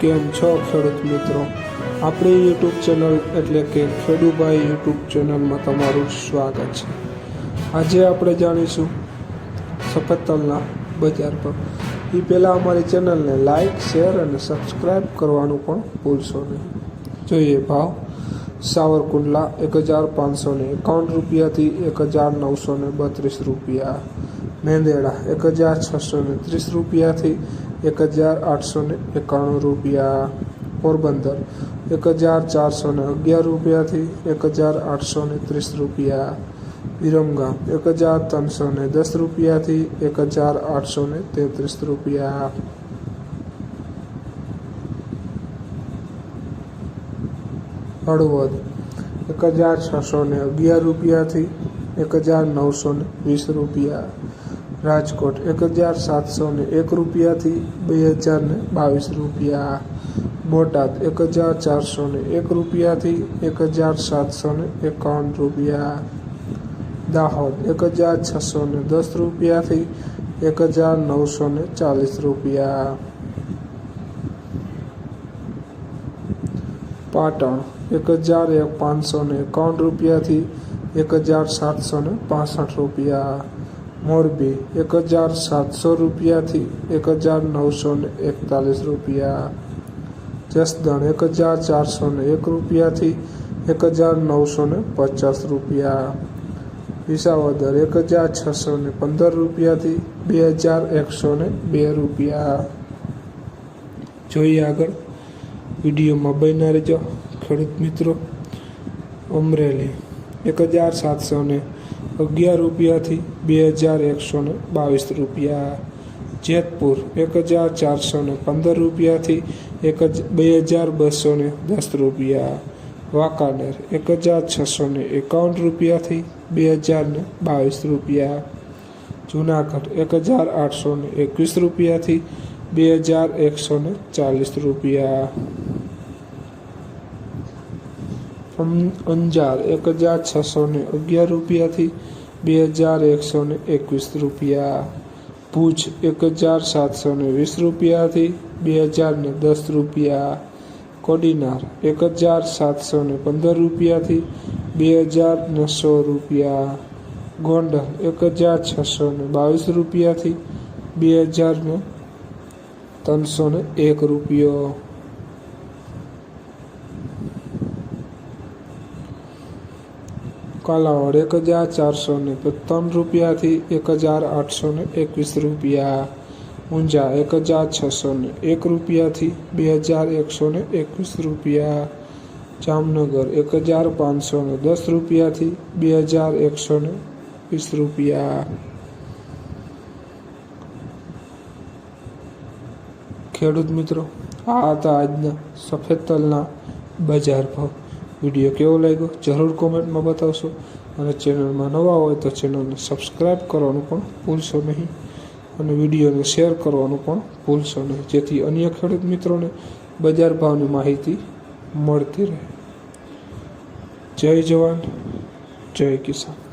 કેમ છો ખેડૂત મિત્રો. આપણી યુટ્યુબ ચેનલ એટલે કે ખેડુભાઈ યુટ્યુબ ચેનલમાં તમારું સ્વાગત છે. આજે આપણે જાણીશું સફેદ બજાર પર. એ પહેલાં અમારી ચેનલને લાઈક, શેર અને સબસ્ક્રાઈબ કરવાનું પણ ભૂલશો નહીં. જોઈએ ભાવ. સાવરકુંડલા એક હજાર પાંચસો ને એકાવન રૂપિયાથી એક હજાર નવસો ને બત્રીસ રૂપિયા. મેંદેડા, એક હજાર છસો ને ત્રીસ રૂપિયાથી એક હજાર આઠસો ને એકાણું રૂપિયા. પોરબંદર, એક હજાર ચારસો ને અગિયાર રૂપિયાથી એક હજાર આઠસો ને ત્રીસ રૂપિયા. વિરમગામ, એક હજાર ત્રણસો ને દસ રૂપિયાથી એક હજાર આઠસો ને તેત્રીસ રૂપિયા. હળવદ, એક હજાર છસો ને અગિયાર રૂપિયાથી એક હજાર નવસો ને વીસ રૂપિયા. રાજકોટ એક હજાર સાતસો ને એક રૂપિયાથી બે હજાર ને બાવીસ રૂપિયા. બોટાદ એક હજાર ચારસો ને એક રૂપિયાથી એક હજાર સાતસો ને એકાવન રૂપિયા. દાહોદ એક હજાર છસો ને દસ રૂપિયાથી એક હજાર નવસો ને ચાલીસ રૂપિયા. પાટણ એક હજાર પાંચસો ને એકાવન રૂપિયાથી એક હજાર સાતસો ને પાસઠ રૂપિયા. મોરબી એક હજાર સાતસો રૂપિયાથી એક હજાર નવસો ને એકતાલીસ રૂપિયા. જસદણ એક હજાર ચારસો ને એક રૂપિયાથી એક હજાર નવસો ને પચાસ રૂપિયા. વિસાવદર એક હજાર છસો ને પંદર રૂપિયાથી બે હજાર એકસો ને બે રૂપિયા. જોઈએ આગળ વિડીયોમાં બન્યા રહેજો. ખેડૂત મિત્રો, અમરેલી એક હજાર સાતસો ને અગિયાર રૂપિયાથી બે હજાર એકસો ને બાવીસ રૂપિયા. જેતપુર એક હજાર ચારસો ને પંદર રૂપિયાથી એક બે હજાર બસો ને દસ રૂપિયા. વાંકાનેર એક હજાર છસો ને એકાવન રૂપિયાથી બે હજાર ને બાવીસ રૂપિયા. જુનાગઢ એક હજાર આઠસો ને એકવીસ રૂપિયાથી બે હજાર એકસો ને ચાલીસ રૂપિયા. અંજાર એક હજાર છસો ને અગિયાર રૂપિયાથી બે હજાર એકસો ને એકવીસ રૂપિયા. ભુજ એક હજાર સાતસો ને વીસ રૂપિયાથી બે હજાર ને દસ રૂપિયા. કોડીનાર એક હજાર સાતસો ને પંદર રૂપિયાથી બે હજાર ને સો રૂપિયા. ગોંડલ એક હજાર છસો ને બાવીસ રૂપિયાથી બે હજાર ને ત્રણસો ને એક રૂપિયો. કાલાવડ એક હજાર ચારસો ને ત્રણ રૂપિયાથી એક હજાર આઠસો ને એકવીસ રૂપિયા. ઊંઝા એક હજાર છસો ને એક રૂપિયાથી બે હજાર એકસો ને એકવીસ રૂપિયા. જામનગર એક હજાર પાંચસો ને દસ રૂપિયાથી બે હજાર એકસો ને વીસ રૂપિયા. ખેડૂત મિત્રો, આ હતા આજના સફેદ તલના બજાર ભાવ. વીડિયો કેવો લાગ્યો જરૂર કોમેન્ટમાં બતાવશો. અને ચેનલમાં નવા હોય તો ચેનલને સબસ્ક્રાઈબ કરવાનું પણ ભૂલશો નહીં. અને વિડીયોને શેર કરવાનું પણ ભૂલશો નહીં. જેથી અન્ય ખેડૂત મિત્રોને બજાર ભાવની માહિતી મળતી રહે. જય જવાન, જય કિસાન.